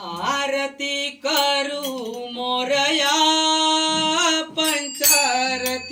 आरती करू मोरया पंचारती